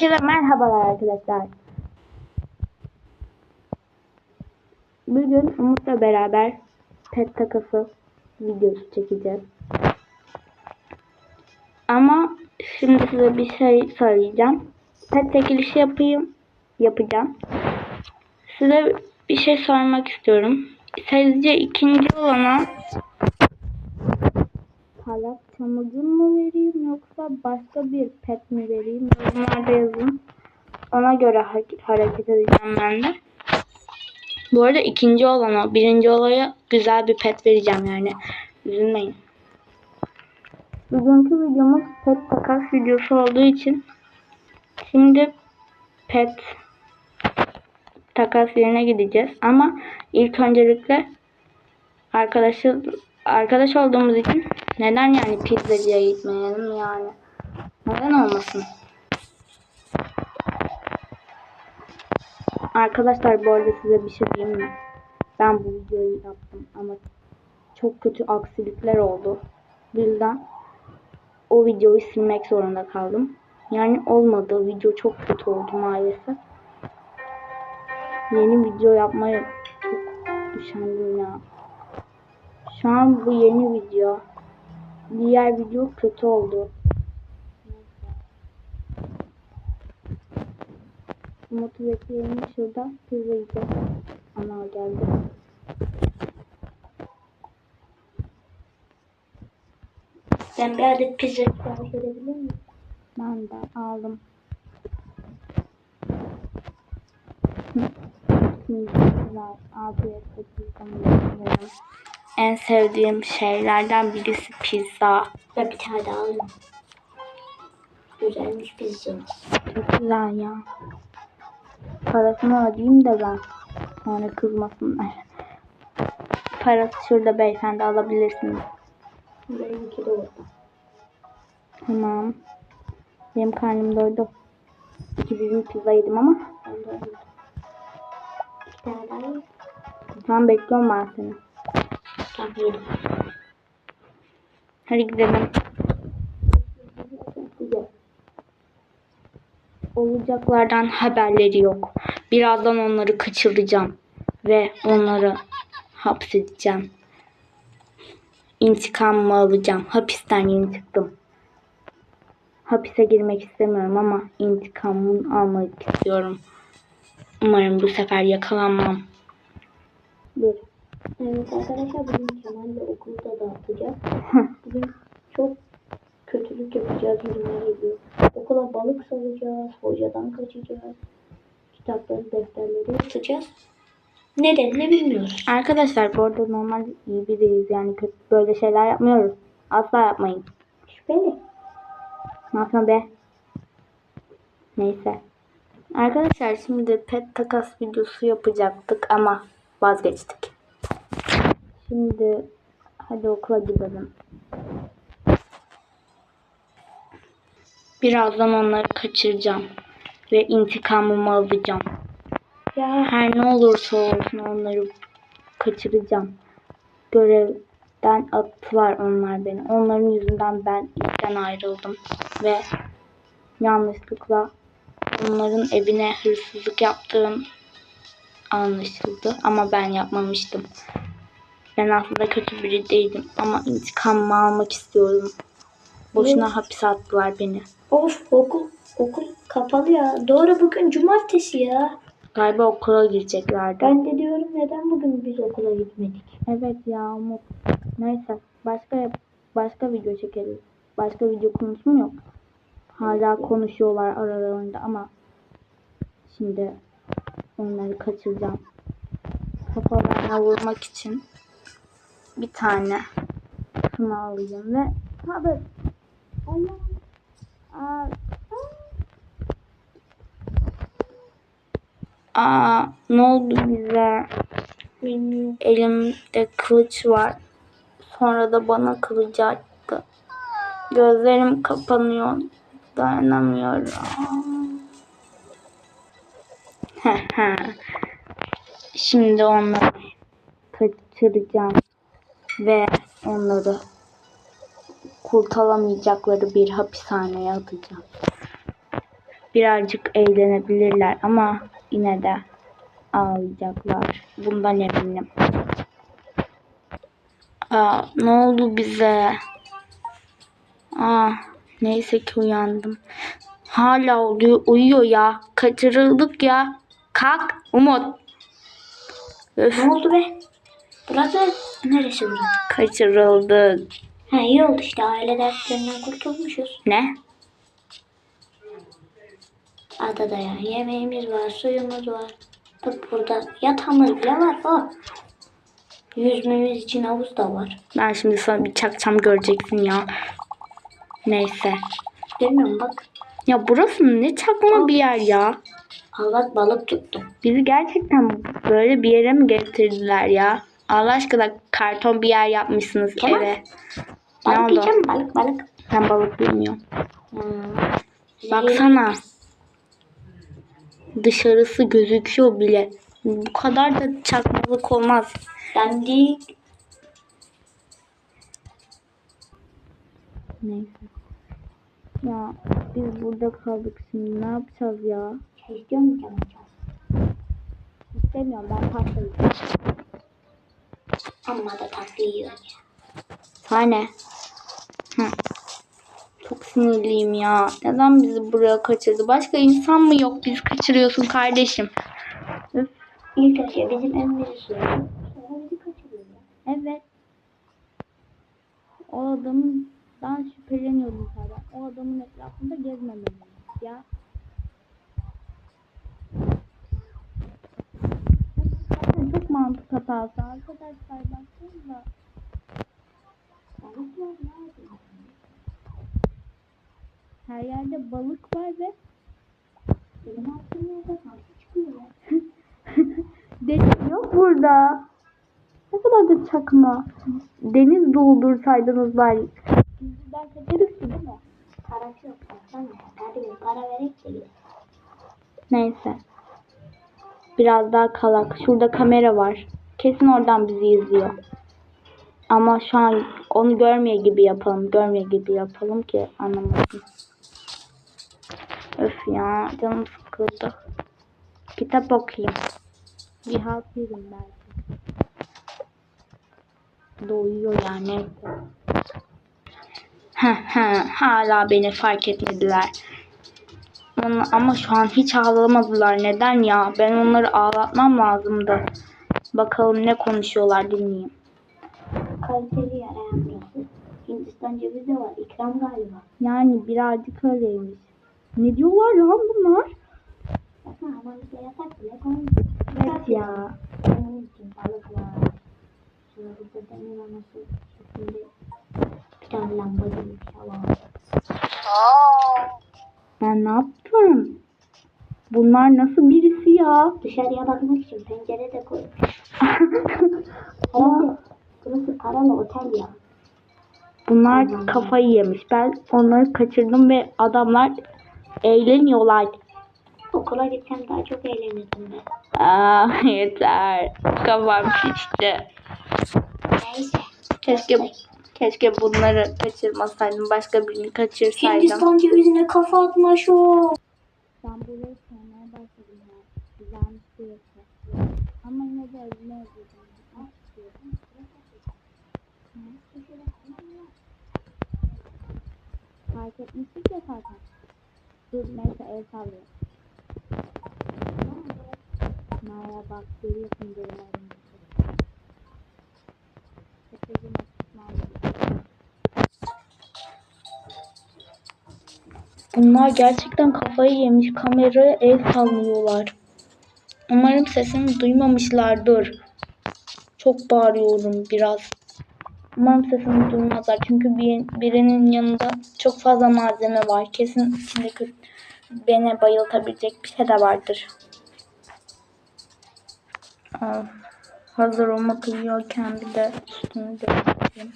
Herkese merhabalar arkadaşlar. Bugün Umut'la beraber pet takası videosu çekeceğiz. Ama şimdi size bir şey söyleyeceğim. Pet çekilişi yapayım, yapacağım. Size bir şey sormak istiyorum. Sizce ikinci olana parlak çamurcun mu vereyim yoksa başka bir pet mi vereyim? Yorumlarda yazın. Ona göre ha- hareket edeceğim ben de. Bu arada ikinci olan o. Birinci olaya güzel bir pet vereceğim yani. Üzülmeyin. Bugünkü videomuz pet takas videosu olduğu için şimdi pet takas yerine gideceğiz. Ama ilk öncelikle arkadaşı arkadaş olduğumuz için neden yani pizzacıya gitmeyelim yani? Neden olmasın? Arkadaşlar bu arada size bir şey diyeyim mi? Ben bu videoyu yaptım ama çok kötü aksilikler oldu. Birden o videoyu silmek zorunda kaldım. Yani olmadı. Video çok kötü oldu maalesef. Yeni video yapmaya çok üşendim ya. Şu an bu yeni video. Diğer video kötü oldu. Umut'u bekleyelim şurada. Pizza yiyeceğiz. Ana geldi. Ben bir adet pizza sipariş edebilir miyim? Ben de aldım. Şimdi. Afiyetle pizzamı yiyorum. En sevdiğim şeylerden birisi pizza. Ben bir tane daha alayım. Güzelmiş pizzamız. Çok güzel ya. Parasını ödeyeyim de ben. Sonra kızmasınlar. Parası şurada beyefendi alabilirsiniz. Benimki de orada. Tamam. Benim karnım doydu. İki dilim pizza yedim ama. Ben alayım. Bir tane daha alayım. Tamam bekliyorum ben seni. Yedim. Hadi gidelim. Olacaklardan haberleri yok. Birazdan onları kaçıracağım. Ve onları hapsedeceğim. İntikamımı alacağım. Hapisten yeni çıktım. Hapise girmek istemiyorum ama intikamımı almak istiyorum. Umarım bu sefer yakalanmam. Dur. Evet arkadaşlar bugün Kemal'le okulda dağıtacağız. Bugün çok kötülük yapacağız geliyor. Okula balık salacağız, hocadan kaçacağız. Kitapları, defterleri yırtacağız. Nedenini bilmiyoruz. Arkadaşlar bu arada normalde iyi biriyiz. Yani kötü böyle şeyler yapmıyoruz. Asla yapmayın. Şüpheli. Ne yapıyorsun be? Neyse. Arkadaşlar şimdi pet takas videosu yapacaktık ama vazgeçtik. Şimdi hadi okula gidelim. Birazdan onları kaçıracağım ve intikamımı alacağım. Ya Her ne olursa olsun onları kaçıracağım. Görevden attılar onlar beni. Onların yüzünden ben işten ayrıldım ve yanlışlıkla onların evine hırsızlık yaptığım anlaşıldı ama ben yapmamıştım. Ben aslında kötü biri değilim ama intikamımı almak istiyorum. Boşuna hapise attılar beni. of okul okul kapalı ya. Doğru bugün cumartesi ya. Galiba okula gireceklerdi. Ben de diyorum neden bugün biz okula gitmedik? Evet ya Umut. Neyse başka başka video çekeriz. Başka video konusu mu yok? Hala konuşuyorlar aralarında ama şimdi onları kaçıracağım. Kafalarına vurmak için bir tane şunu alayım ve tabi Allah Aa, ne oldu bize? Bilmiyorum. Elimde kılıç var. Sonra da bana kılıcı attı. Gözlerim kapanıyor. Dayanamıyorum. Şimdi onları kaçıracağım. Ve onları kurtaramayacakları bir hapishaneye atacağım. birazcık eğlenebilirler ama yine de ağlayacaklar. Bundan eminim. Aa, ne oldu bize? Aa, neyse ki uyandım. Hala oluyor, uyuyor ya. Kaçırıldık ya. Kalk Umut. Öf, Ne oldu be? Burası neresi burası? kaçırıldık. Ha iyi oldu işte aile dertlerinden kurtulmuşuz. Ne? Adada ya yemeğimiz var, suyumuz var. Bak burada yatağımız bile var. Oh. Yüzmemiz için havuz da var. Ben şimdi sana bir çakacağım göreceksin ya. Neyse. Bilmiyorum bak. Ya burası ne çakma bir yer ya. Al bak balık tuttum. Bizi gerçekten böyle bir yere mi getirdiler ya? Allah aşkına karton bir yer yapmışsınız Tamam. eve. Ne Balık oldu? yiyeceğim balık balık. Ben balık bilmiyorum. Hmm. Baksana. Dışarısı gözüküyor bile. Bu kadar da çakmalık olmaz. Dandik. Neyse. Ya biz burada kaldık şimdi ne yapacağız ya? Şey istiyor canım? İstemiyorum ben pasta yiyeceğim. Amma da tatlı yiyor. Sahne. Hı. Çok sinirliyim ya. Neden bizi buraya kaçırdı? Başka insan mı yok? Biz kaçırıyorsun kardeşim. Öf. İlk önce bizim ya. Evet. O adamdan şüpheleniyordum zaten. O adamın etrafında gezmemeliyiz ya. Zaten çok mantık hatası arkadaşlar baksanıza. Balık var ne yapayım? Her yerde balık var ve Benim aklım yerde kaldı çıkıyor deniz yok burada. Ne kadar da çakma. Deniz doldursaydınız bari. Bizden kaçarız ki değil mi? Parası yok baksana. Bir para gidelim. Neyse. Biraz daha kalak. Şurada kamera var. Kesin oradan bizi izliyor. Ama şu an onu görmeye gibi yapalım. Görmeye gibi yapalım ki anlamasın. Öf ya canım sıkıldı. Kitap okuyayım. Bir halt yerim belki. Doyuyor yani. Hala beni fark etmediler. Ama- Ama şu an hiç ağlamadılar. Neden ya? Ben onları ağlatmam lazımdı. Bakalım ne konuşuyorlar dinleyeyim. Kaliteli yer burası. Hindistan cevizi de var. İkram galiba. Yani birazcık öyleymiş. Ne diyorlar lan bunlar? Baksana havamızda yatak bile koymuş. Evet ya. Onun için balık var. Sonra burada demir anası üstünde bir tane lamba gibi bir şey var. Ben ne yaptım? Bunlar nasıl birisi ya? Dışarıya bakmak için pencere de. Aa, Herhalde burası paralı otel ya. bunlar kafayı yemiş. Ben onları kaçırdım ve adamlar eğleniyorlar. Okula gitsem daha çok eğlenirdim ben. Aa, yeter. Kafam şişti. Neyse. Keşke keşke bunları kaçırmasaydım. Başka birini kaçırsaydım. Hindistan cevizine kafa atma şu. Ben burayı sevmeye başladım ya. Güzelmiş burası. Ama yine de evine özledim. Fark etmiştik ya zaten. Dur neyse el sallıyor. Merhaba bak görüyorsun benim evimi. Sekizinci Osmanlı. Bunlar gerçekten kafayı yemiş. Kameraya el sallıyorlar. Umarım sesimi duymamışlardır. Çok bağırıyorum biraz. Umarım sesimi duymazlar. Çünkü bir, birinin yanında çok fazla malzeme var. Kesin içinde beni bayıltabilecek bir şey de vardır. Of. Hazır olmak uyuyorken bir de üstünü değiştireyim.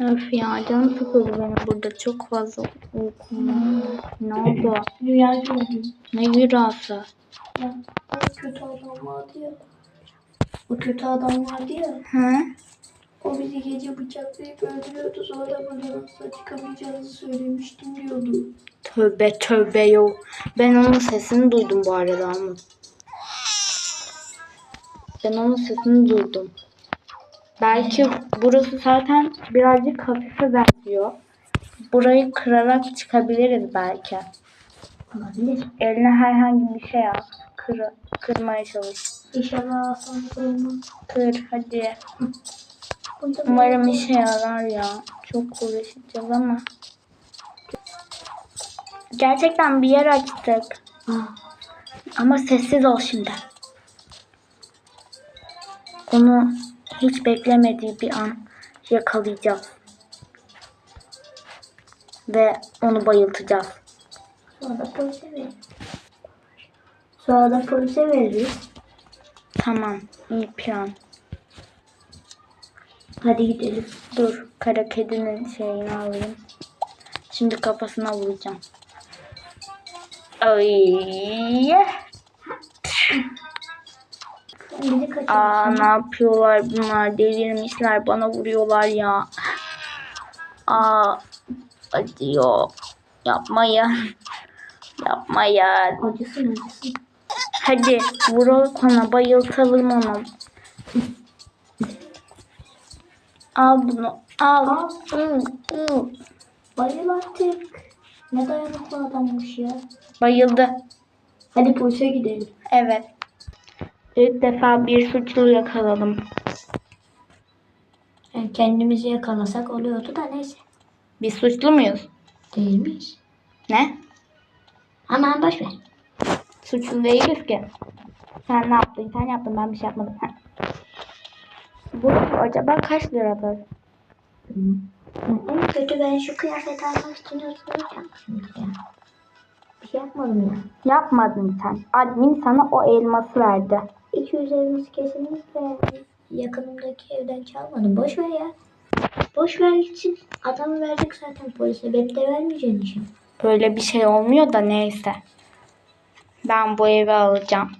Öf ya canım sıkıldı benim burada çok fazla uykum var. Ne oldu? Rüya gördüm. Ne rüyası? Ya, o kötü adam vardı ya. O kötü adam vardı ya. He? bizi gece bıçaklayıp öldürüyordu. Sonra buradan asla çıkamayacağınızı söylemiştim diyordu. Tövbe tövbe yok. Ben onun sesini duydum bu arada ama. Ben onun sesini duydum. Belki burası zaten birazcık hafife benziyor. Burayı kırarak çıkabiliriz belki. Olabilir. Eline herhangi bir şey al. Kır, kırmaya çalış. İnşallah olmaz. Kır hadi. Umarım işe yarar ya. Çok uğraşacağız ama. Gerçekten bir yer açtık. Ama sessiz ol şimdi. Onu hiç beklemediği bir an yakalayacağız. Ve onu bayıltacağız. sonra da polise veririz. Sonra da polise veririz. Tamam, iyi plan. Hadi gidelim. Dur, kara kedinin şeyini alayım. Şimdi kafasına vuracağım. Ay. Aa, ne yapıyorlar bunlar? Delirmişler, bana vuruyorlar ya. Aa, acıyor. Yapmayın. Yapmayın. Acısın acısın. Hadi vuralım ona, bayıltalım onu. Al bunu, al. Al. Hı, hı. Bayıl artık. Ne dayanıklı adammış ya. Bayıldı. Hadi polise gidelim. Evet. İlk defa bir suçlu yakaladım. Yani kendimizi yakalasak oluyordu da neyse. Biz suçlu muyuz? Değil miyiz? Ne? Aman boş ver. Suçlu değiliz ki. Sen ne yaptın? Sen yaptın. Ben bir şey yapmadım. Ha. Bu acaba kaç liradır? En kötü ben şu kıyafeti almak için yapmışım ya. Bir şey yapmadım ya. Yapmadın sen. Admin sana o elması verdi. 200 elması kesinlikle yakınımdaki evden çalmadım. Boş ver ya. Boş ver gitsin. Adamı verdik zaten polise. Beni de vermeyeceksin şimdi. Böyle bir şey olmuyor da neyse. Ben bu evi alacağım.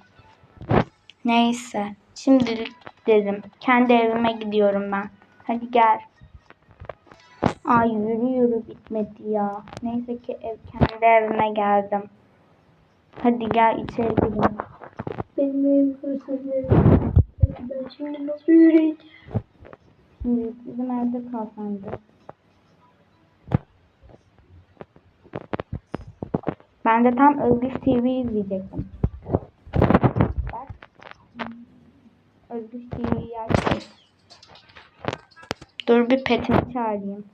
Neyse. Şimdilik dedim. Kendi evime gidiyorum ben. Hadi gel. Ay yürü yürü bitmedi ya. Neyse ki ev, kendi evime geldim. Hadi gel içeri gidelim. Benim evim hırsızlarım. Ben şimdi nasıl yürüyeceğim? Şimdi bizim evde kal sen de. Ben de tam Özgür TV izleyecektim. Bak. Özgür TV'yi açtım. Dur bir petimi çağırayım.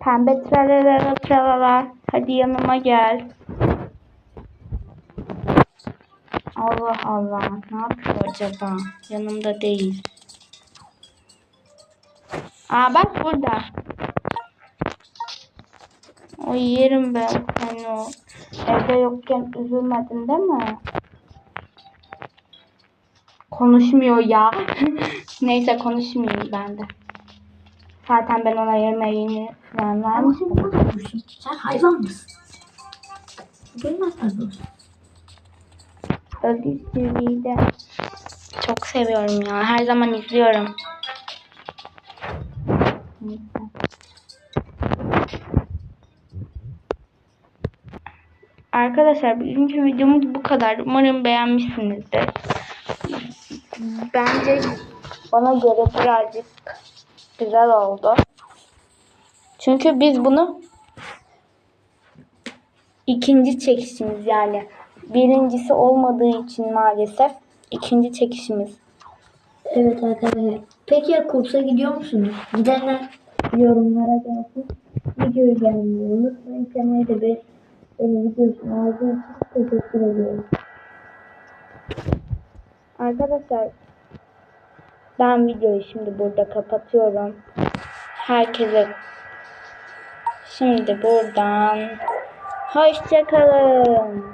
Pembe tralala tralala. Hadi yanıma gel. Allah Allah. Ne yapıyor acaba? Yanımda değil. Aa bak burada. O yerim ben seni. Evde yokken üzülmedin değil mi? Konuşmuyor ya. Neyse konuşmayayım ben de. Zaten ben ona yemeğini falan Ama sen ne yapıyorsun? Sen hayvan mısın? Bilmez tabii. Özgür TV'yi de çok seviyorum ya. Her zaman izliyorum. Arkadaşlar bugünkü videomuz bu kadar. Umarım beğenmişsinizdir. Bence bana göre birazcık güzel oldu. Çünkü biz bunu ikinci çekişimiz yani. Birincisi olmadığı için maalesef ikinci çekişimiz. Evet arkadaşlar. Peki ya kursa gidiyor musunuz? Gidenler yorumlara gelsin. Videoyu beğenmeyi unutmayın. Kanalı da bir beni videosunu aldığınız için teşekkür ediyorum. Arkadaşlar ben videoyu şimdi burada kapatıyorum. Herkese şimdi buradan hoşçakalın.